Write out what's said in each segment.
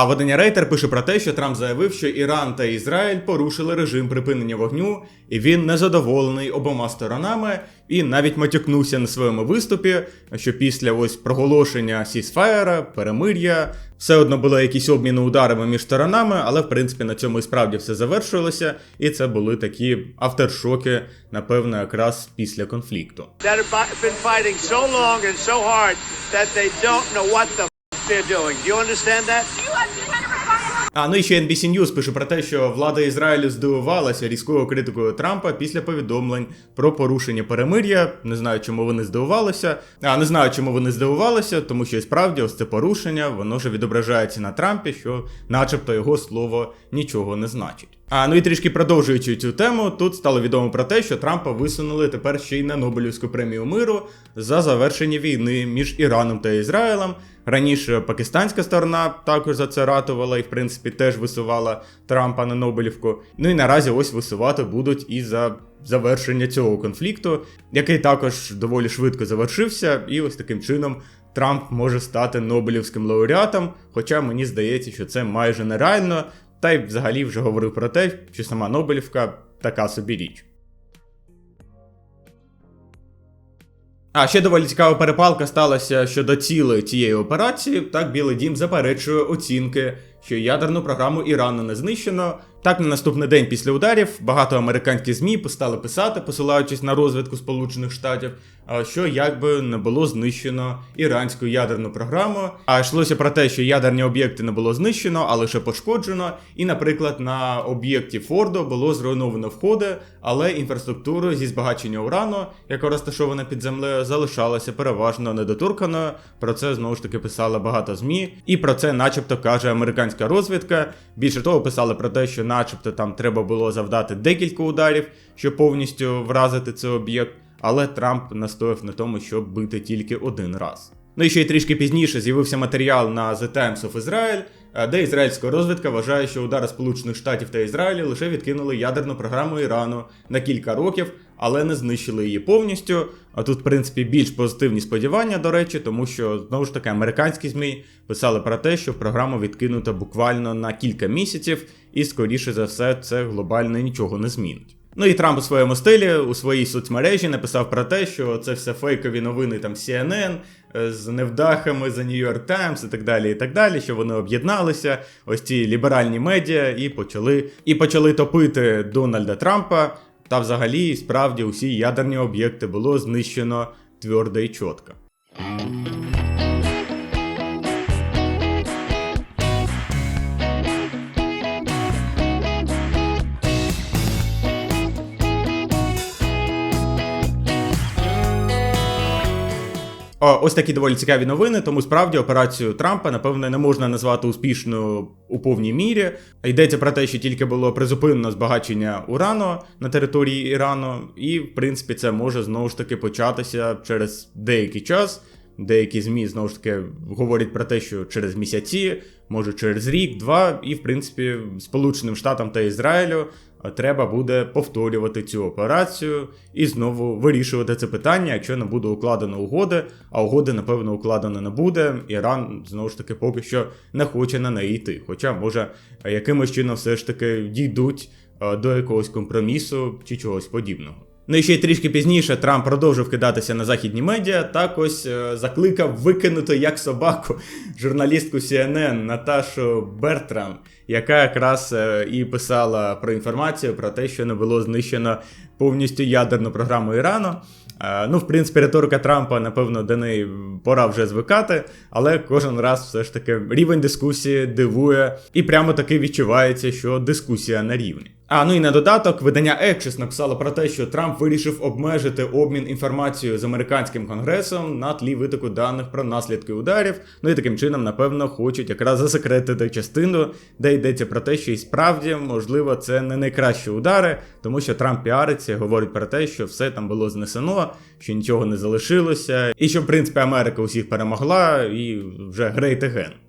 А видання Рейтер пише про те, що Трамп заявив, що Іран та Ізраїль порушили режим припинення вогню, і він незадоволений обома сторонами, і навіть матюкнувся на своєму виступі, що після ось проголошення сісфаєра, перемир'я, все одно були якісь обміни ударами між сторонами, але в принципі на цьому і справді все завершилося, і це були такі авторшоки, напевно, якраз після конфлікту. that А ну і ще NBC News пише про те, що влада Ізраїлю здивувалася різкою критикою Трампа після повідомлень про порушення перемир'я. Не знаю, чому вони здивувалися. А не знаю, чому вони здивувалися, тому що і справді ось це порушення, воно вже відображається на Трампі, що, начебто, його слово нічого не значить. А ну і трішки продовжуючи цю тему, тут стало відомо про те, що Трампа висунули тепер ще й на Нобелівську премію миру за завершення війни між Іраном та Ізраїлем. Раніше пакистанська сторона також за це ратувала і, в принципі, теж висувала Трампа на Нобелівку. Ну і наразі ось висувати будуть і за завершення цього конфлікту, який також доволі швидко завершився, і ось таким чином. Трамп може стати Нобелівським лауреатом, хоча мені здається, що це майже нереально, та й взагалі вже говорив про те, що сама Нобелівка така собі річ. А ще доволі цікава перепалка сталася щодо цілої цієї операції. Так, Білий Дім заперечує оцінки, що ядерну програму Ірану не знищено. Так, на наступний день після ударів багато американських ЗМІ стали писати, посилаючись на розвідку Сполучених Штатів, що якби не було знищено іранську ядерну програму. А йшлося про те, що ядерні об'єкти не було знищено, а лише пошкоджено. І, наприклад, на об'єкті Фордо було зруйновано входи, але інфраструктура зі збагачення урану, яка розташована під землею, залишалася переважно недоторканою. Про це знову ж таки писали багато ЗМІ, і про це, начебто, каже американська розвідка. Більше того, писали про те, що, начебто, там треба було завдати декілька ударів, щоб повністю вразити цей об'єкт. Але Трамп настояв на тому, щоб бити тільки один раз. Ну і ще й трішки пізніше з'явився матеріал на The Times of Israel, е, де ізраїльська розвідка вважає, що удари Сполучених Штатів та Ізраїлю лише відкинули ядерну програму Ірану на кілька років, але не знищили її повністю. А тут, в принципі, більш позитивні сподівання, до речі, тому що знову ж таки американські змі писали про те, що програма відкинута буквально на кілька місяців, і скоріше за все, це глобально нічого не змінить. Ну і Трамп у своєму стилі у своїй соцмережі написав про те, що це все фейкові новини там CNN е, з невдахами за New York Times і так далі, і так далі, що вони об'єдналися, ось ці ліберальні медіа, і почали і почали топити Дональда Трампа. Та взагалі, справді, усі ядерні об'єкти було знищено твердо і чітко. Ось такі доволі цікаві новини, тому справді операцію Трампа, напевно, не можна назвати успішною у повній мірі. Йдеться про те, що тільки було призупинено збагачення урану на території Ірану, і, в принципі, це може знову ж таки початися через деякий час. Деякі ЗМІ знову ж таки говорять про те, що через місяці, може через рік, два, і в принципі Сполученим Штатам та Ізраїлю треба буде повторювати цю операцію і знову вирішувати це питання, якщо не буде укладено угоди, а угоди, напевно, укладено не буде. Іран знову ж таки поки що не хоче на неї йти. Хоча, може, якимось чином все ж таки дійдуть е, до якогось компромісу чи чогось подібного. Ну і ще й трішки пізніше Трамп продовжив кидатися на західні медіа. Так ось е, закликав викинути як собаку журналістку CNN Наташу Бертрам, яка якраз е, і писала про інформацію про те, що не було знищено повністю ядерну програму Ірану. Е, Ну, в принципі, риторика Трампа, напевно, до неї пора вже звикати, але кожен раз все ж таки рівень дискусії дивує, і прямо таки відчувається, що дискусія на рівні. А ну і на додаток, видання Axios написало про те, що Трамп вирішив обмежити обмін інформацією з американським конгресом на тлі витоку даних про наслідки ударів. Ну і таким чином, напевно, хочуть якраз засекретити частину, де йдеться про те, що і справді, можливо, це не найкращі удари, тому що Трамп піариться, говорить про те, що все там було знесено, що нічого не залишилося, і що, в принципі, Америка усіх перемогла, і вже great again.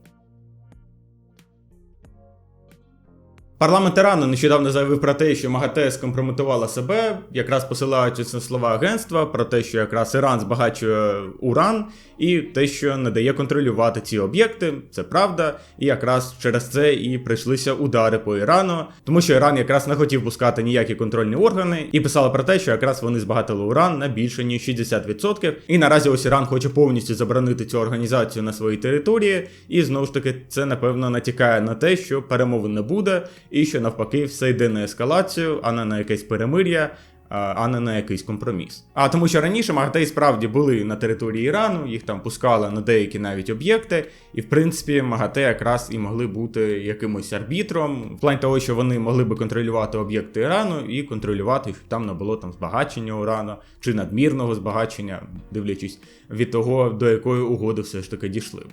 Парламент Ірану нещодавно заявив про те, що МАГАТЕ скомпрометувала себе, якраз посилаючись на слова агентства про те, що якраз Іран збагачує уран, і те, що не дає контролювати ці об'єкти, це правда. І якраз через це і прийшлися удари по Ірану, тому що Іран якраз не хотів пускати ніякі контрольні органи, і писали про те, що якраз вони збагатили уран на більше ніж 60%. І наразі ось Іран хоче повністю заборонити цю організацію на своїй території, і знову ж таки це напевно натякає на те, що перемовин не буде, і що навпаки все йде на ескалацію, а не на якесь перемир'я. а- не на якийсь компроміс. А тому, що раніше МАГАТЕ справді були на території Ірану, їх там пускали на деякі навіть об'єкти, і в принципі МАГАТЕ якраз і могли бути якимось арбітром, в плані того, що вони могли би контролювати об'єкти Ірану і контролювати, щоб там не було там збагачення урану чи надмірного збагачення, дивлячись від того, до якої угоди все ж таки дійшли.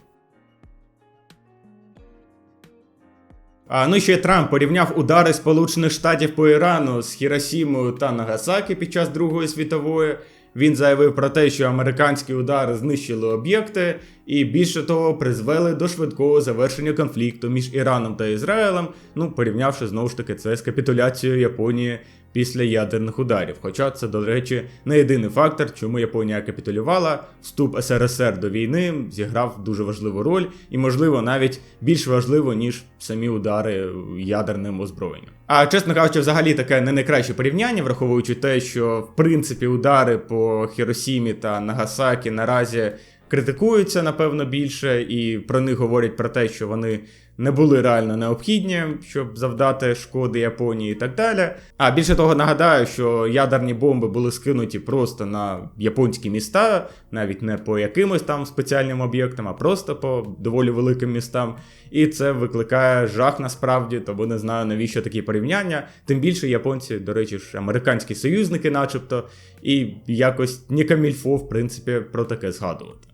А, ну ще Трамп порівняв удари Сполучених Штатів по Ірану з Хіросімою та Нагасакі під час Другої світової. Він заявив про те, що американські удари знищили об'єкти і більше того призвели до швидкого завершення конфлікту між Іраном та Ізраїлем, ну порівнявши знову ж таки це з капітуляцією Японії після ядерних ударів. Хоча це, до речі, не єдиний фактор, чому Японія капітулювала. Вступ СРСР до війни зіграв дуже важливу роль, і, можливо, навіть більш важливо, ніж самі удари ядерним озброєнням. А чесно кажучи, взагалі таке не найкраще порівняння, враховуючи те, що в принципі удари по Хіросімі та Нагасакі наразі критикуються, напевно, більше, і про них говорять про те, що вони не були реально необхідні, щоб завдати шкоди Японії і так далі. А більше того, нагадаю, що ядерні бомби були скинуті просто на японські міста, навіть не по якимось там спеціальним об'єктам, а просто по доволі великим містам. І це викликає жах насправді, тому не знаю навіщо такі порівняння. Тим більше японці, до речі, ж американські союзники, начебто, і якось не камільфо, в принципі, про таке згадувати.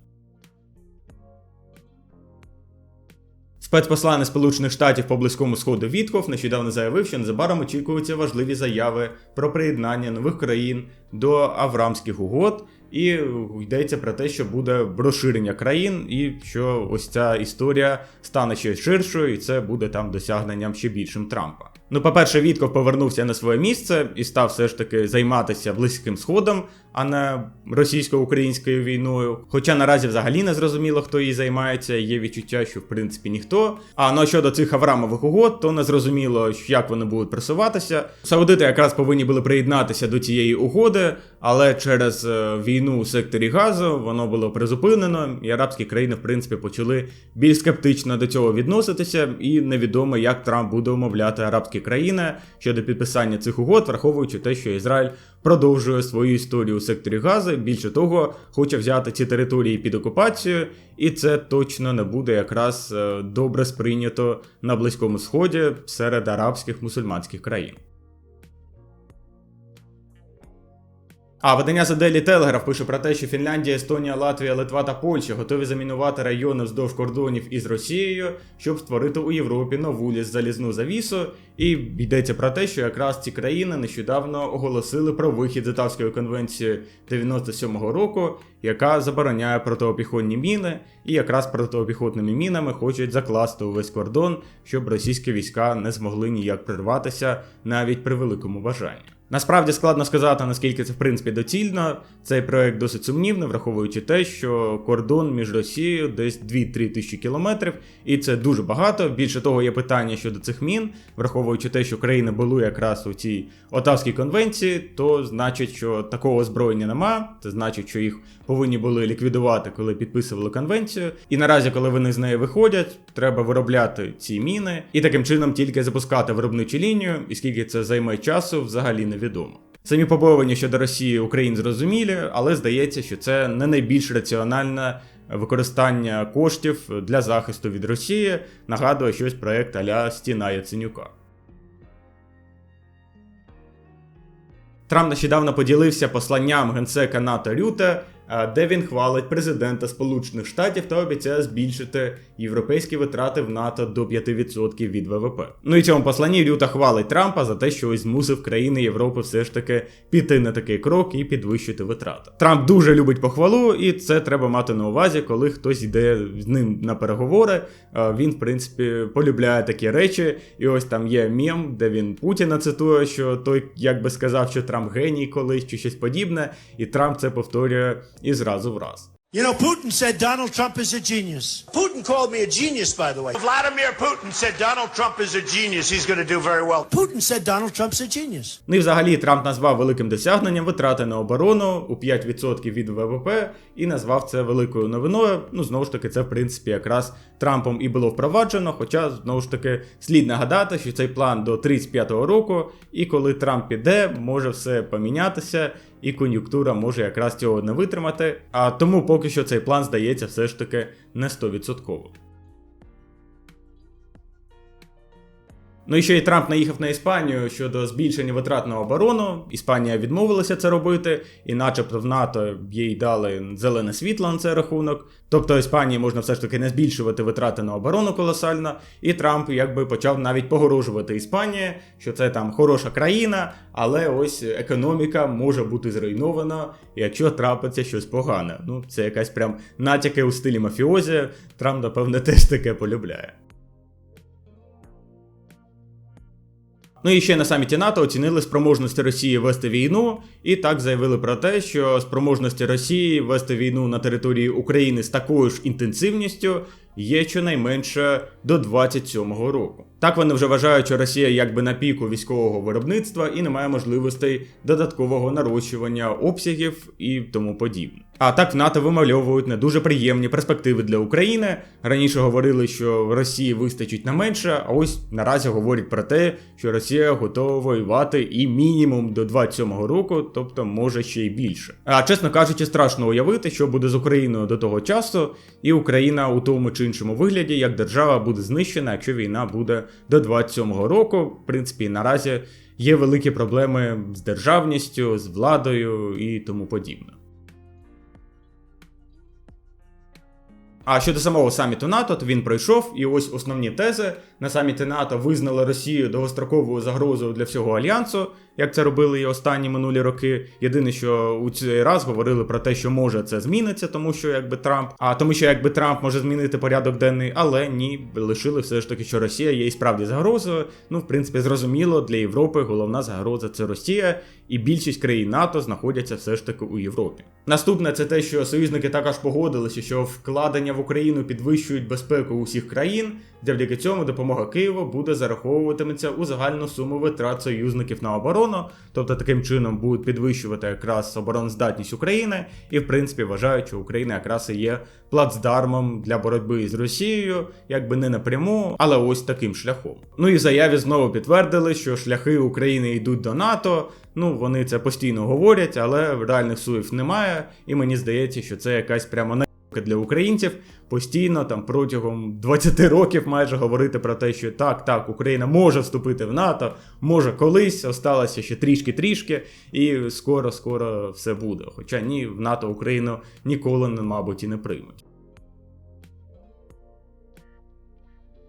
Спецпосланець Сполучених Штатів по близькому сходу Вітков нещодавно заявив, що незабаром очікуються важливі заяви про приєднання нових країн до Аврамських угод, і йдеться про те, що буде розширення країн, і що ось ця історія стане ще ширшою, і це буде там досягненням ще більшим Трампа. Ну, по-перше, Вітков повернувся на своє місце і став все ж таки займатися близьким сходом, а не російсько-українською війною. Хоча наразі взагалі не зрозуміло, хто її займається, є відчуття, що в принципі ніхто. А ну щодо цих Аврамових угод, то не зрозуміло, як вони будуть просуватися. Саудити якраз повинні були приєднатися до цієї угоди, але через е, війну у секторі газу воно було призупинено, і арабські країни, в принципі, почали більш скептично до цього відноситися, і невідомо, як Трамп буде умовляти арабські країни щодо підписання цих угод, враховуючи те, що Ізраїль продовжує свою історію у секторі Гази. Більше того, хоче взяти ці території під окупацію, і це точно не буде якраз е, добре сприйнято на Близькому Сході серед арабських мусульманських країн. А видання The Daily Telegraph пише про те, що Фінляндія, Естонія, Латвія, Литва та Польща готові замінувати райони вздовж кордонів із Росією, щоб створити у Європі нову ліс- залізну завісу. І йдеться про те, що якраз ці країни нещодавно оголосили про вихід з Етавської конвенції 97-го року, яка забороняє протиопіхотні міни, і якраз протиопіхотними мінами хочуть закласти увесь кордон, щоб російські війська не змогли ніяк прорватися навіть при великому бажанні. Насправді складно сказати, наскільки це в принципі доцільно. Цей проект досить сумнівний, враховуючи те, що кордон між Росією десь 2-3 тисячі кілометрів, і це дуже багато. Більше того, є питання щодо цих мін, враховуючи те, що країни були якраз у цій Отавській конвенції, то значить, що такого озброєння нема. Це значить, що їх повинні були ліквідувати, коли підписували конвенцію. І наразі, коли вони з неї виходять, треба виробляти ці міни і таким чином тільки запускати виробничу лінію, і скільки це займе часу, взагалі невідомо. Самі побоювання щодо Росії Україн зрозумілі, але здається, що це не найбільш раціональне використання коштів для захисту від Росії. Нагадує щось проект Аля Стіна Яценюка. Трамп нещодавно поділився посланням генсека НАТО Рюте де він хвалить президента Сполучених Штатів та обіцяє збільшити європейські витрати в НАТО до 5% від ВВП. Ну і цьому посланні люто хвалить Трампа за те, що ось змусив країни Європи все ж таки піти на такий крок і підвищити витрати. Трамп дуже любить похвалу, і це треба мати на увазі, коли хтось йде з ним на переговори. Він, в принципі, полюбляє такі речі. І ось там є мем, де він Путіна цитує, що той якби сказав, що Трамп геній колись чи щось подібне, і Трамп це повторює і зразу в раз. You know, Putin said Donald Trump is a genius. Putin called me a genius, by the way. Vladimir Putin said Donald Trump is a genius. He's going to do very well. Putin said Donald Trump's a genius. Ну і взагалі Трамп назвав великим досягненням витрати на оборону у 5% від ВВП і назвав це великою новиною. Ну знову ж таки, це в принципі якраз Трампом і було впроваджено. Хоча знову ж таки слід нагадати, що цей план до 35-го року, і коли Трамп піде, може все помінятися. І кон'юнктура може якраз цього не витримати, а тому поки що цей план здається все ж таки не 100%. Ну і ще й Трамп наїхав на Іспанію щодо збільшення витрат на оборону. Іспанія відмовилася це робити, і начебто в НАТО їй дали зелене світло на цей рахунок. Тобто Іспанії можна все ж таки не збільшувати витрати на оборону колосально. І Трамп якби почав навіть погрожувати Іспанії, що це там хороша країна, але ось економіка може бути зруйнована, якщо трапиться щось погане. Ну це якась прям натяки у стилі мафіозі. Трамп, напевне, теж таке полюбляє. Ну і ще на саміті НАТО оцінили спроможності Росії вести війну, і так заявили про те, що спроможності Росії вести війну на території України з такою ж інтенсивністю є щонайменше до 27-го року. Так вони вже вважають, що Росія якби на піку військового виробництва і не має можливостей додаткового нарощування обсягів і тому подібне. А так в НАТО вимальовують не дуже приємні перспективи для України. Раніше говорили, що Росії вистачить на менше, а ось наразі говорять про те, що Росія готова воювати і мінімум до 27-го року, тобто може ще й більше. А чесно кажучи, страшно уявити, що буде з Україною до того часу, і Україна у тому чи іншому вигляді як держава буде знищена, якщо війна буде до 27-го року. В принципі, наразі є великі проблеми з державністю, з владою і тому подібне. А щодо самого саміту НАТО, то він пройшов, і ось основні тези на саміті НАТО визнали Росію довгостроковою загрозою для всього альянсу, як це робили і останні минулі роки. Єдине, що у цей раз говорили про те, що може це зміниться, тому що якби Трамп, а тому, що якби Трамп може змінити порядок денний, але ні, лишили все ж таки, що Росія є і справді загрозою. Ну, в принципі, зрозуміло, для Європи головна загроза це Росія, і більшість країн НАТО знаходяться все ж таки у Європі. Наступне це те, що союзники також погодилися, що вкладення в Україну підвищують безпеку усіх країн. Завдяки цьому допомога Києву буде зараховуватиметься у загальну суму витрат союзників на оборону, тобто таким чином будуть підвищувати якраз обороноздатність України, і в принципі вважають, що Україна якраз і є плацдармом для боротьби з Росією, якби не напряму, але ось таким шляхом. Ну і заяві знову підтвердили, що шляхи України йдуть до НАТО. Ну, вони це постійно говорять, але реальних суїв немає, і мені здається, що це якась прямо не для українців постійно там протягом 20 років майже говорити про те, що так, так, Україна може вступити в НАТО, може колись, осталося ще трішки-трішки, і скоро-скоро все буде. Хоча ні, в НАТО Україну ніколи, мабуть, і не приймуть.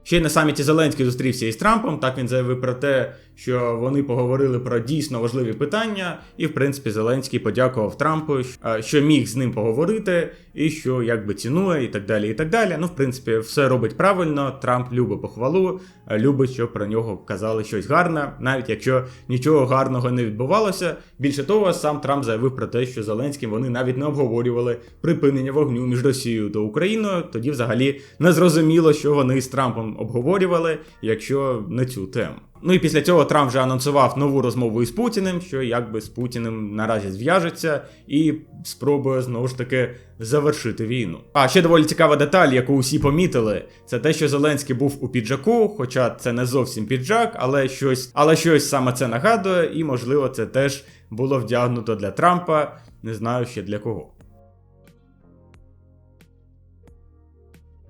Ще й на саміті Зеленський зустрівся із Трампом. Так він заявив про те, що вони поговорили про дійсно важливі питання, і в принципі Зеленський подякував Трампу, що міг з ним поговорити, і що якби цінує, і так далі. І так далі. Ну, в принципі, все робить правильно. Трамп любить похвалу, любить, щоб про нього казали щось гарне, навіть якщо нічого гарного не відбувалося. Більше того, сам Трамп заявив про те, що Зеленським вони навіть не обговорювали припинення вогню між Росією та Україною. Тоді, взагалі, не зрозуміло, що вони з Трампом обговорювали, якщо не цю тему. Ну і після цього Трамп вже анонсував нову розмову із Путіним, що якби з Путіним наразі зв'яжеться і спробує знову ж таки завершити війну. А ще доволі цікава деталь, яку усі помітили, це те, що Зеленський був у піджаку, хоча це не зовсім піджак, але щось, але щось саме це нагадує, і можливо це теж було вдягнуто для Трампа, не знаю ще для кого.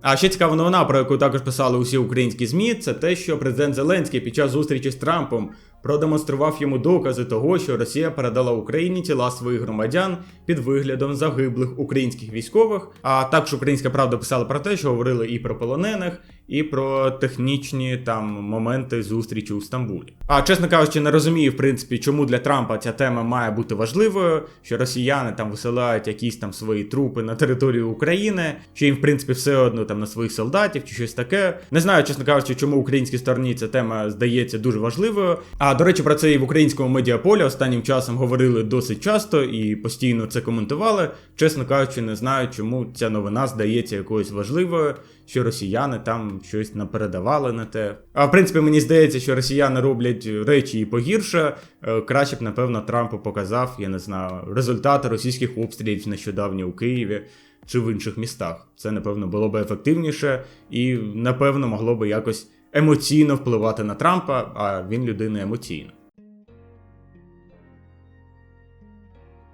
А ще цікава новина, про яку також писали усі українські ЗМІ, це те, що президент Зеленський під час зустрічі з Трампом продемонстрував йому докази того, що Росія передала Україні тіла своїх громадян під виглядом загиблих українських військових. А також українська правда писала про те, що говорили і про полонених, і про технічні там моменти зустрічі у Стамбулі. А чесно кажучи, не розумію, в принципі, чому для Трампа ця тема має бути важливою, що росіяни там висилають якісь там свої трупи на територію України, що їм, в принципі, все одно там на своїх солдатів чи щось таке. Не знаю, чесно кажучи, чому українській стороні ця тема здається дуже важливою. А до речі, про це і в українському медіаполі останнім часом говорили досить часто і постійно це коментували. Чесно кажучи, не знаю, чому ця новина здається якоюсь важливою, що росіяни там щось напередавали на те. А в принципі, мені здається, що росіяни роблять речі і погірше. Е, Краще б, напевно, Трампу показав, я не знаю, результати російських обстрілів нещодавно у Києві чи в інших містах. Це, напевно, було б ефективніше і, напевно, могло би якось емоційно впливати на Трампа, а він людина емоційна.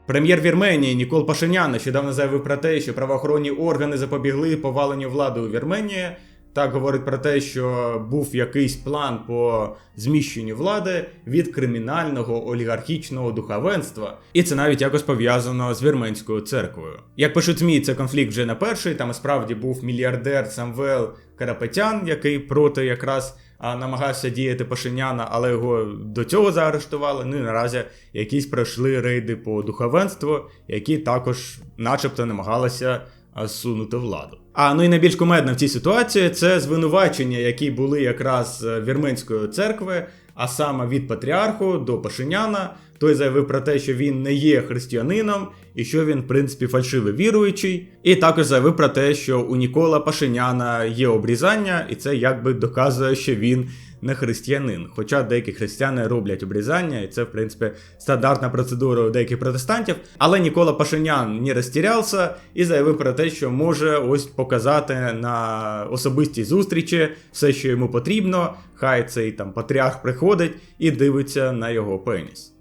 Прем'єр Вірменії Нікол Пашинян нещодавно заявив про те, що правоохоронні органи запобігли поваленню влади у Вірменії. Так говорить про те, що був якийсь план по зміщенню влади від кримінального олігархічного духовенства, і це навіть якось пов'язано з вірменською церквою. Як пишуть ЗМІ, це конфлікт вже не перший. Там справді був мільярдер Самвел Карапетян, який проти якраз намагався діяти Пашиняна, але його до цього заарештували. Ну і наразі якісь пройшли рейди по духовенству, які також, начебто, намагалися а, зсунути владу. А ну і найбільш кумедна в цій ситуації це звинувачення, які були якраз е, вірменської церкви, а саме від патріарху до Пашиняна. Той заявив про те, що він не є християнином і що він, в принципі, фальшивий віруючий. І також заявив про те, що у Нікола Пашиняна є обрізання, і це якби доказує, що він не християнин. Хоча деякі християни роблять обрізання, і це, в принципі, стандартна процедура у деяких протестантів. Але Нікола Пашинян не розтірявся і заявив про те, що може ось показати на особистій зустрічі все, що йому потрібно. Хай цей там патріарх приходить і дивиться на його пеніс.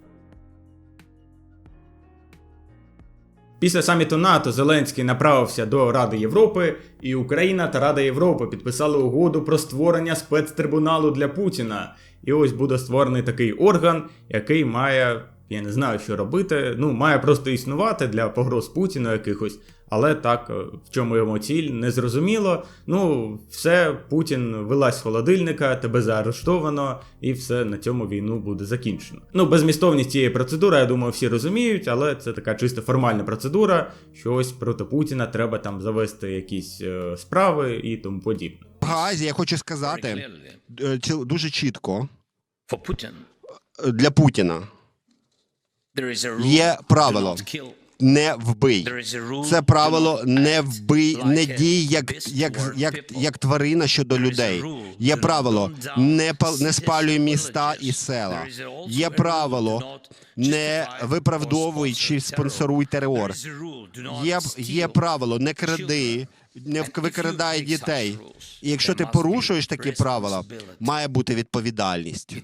Після саміту НАТО Зеленський направився до Ради Європи, і Україна та Рада Європи підписали угоду про створення спецтрибуналу для Путіна. І ось буде створений такий орган, який має, я не знаю, що робити. Ну, має просто існувати для погроз Путіна якихось. Але так, е, в чому йому ціль, не зрозуміло. Ну, все, Путін вилазь з холодильника, тебе заарештовано, і все на цьому війну буде закінчено. Ну, безмістовність цієї процедури, я думаю, всі розуміють, але це така чисто формальна процедура, що ось проти Путіна треба там завести якісь е, справи і тому подібне. Гаазі, я хочу сказати е, ці- дуже чітко for Putin. е, для Путіна There is a rule Є do правило. Не вбий. Це правило не вбий, не дій як, як, як, як тварина щодо людей. Є правило не пал, не спалюй міста і села. Є правило не виправдовуй чи спонсоруй терор. Є, є правило не кради, не such дітей. І якщо ти порушуєш такі правила, має бути відповідальність.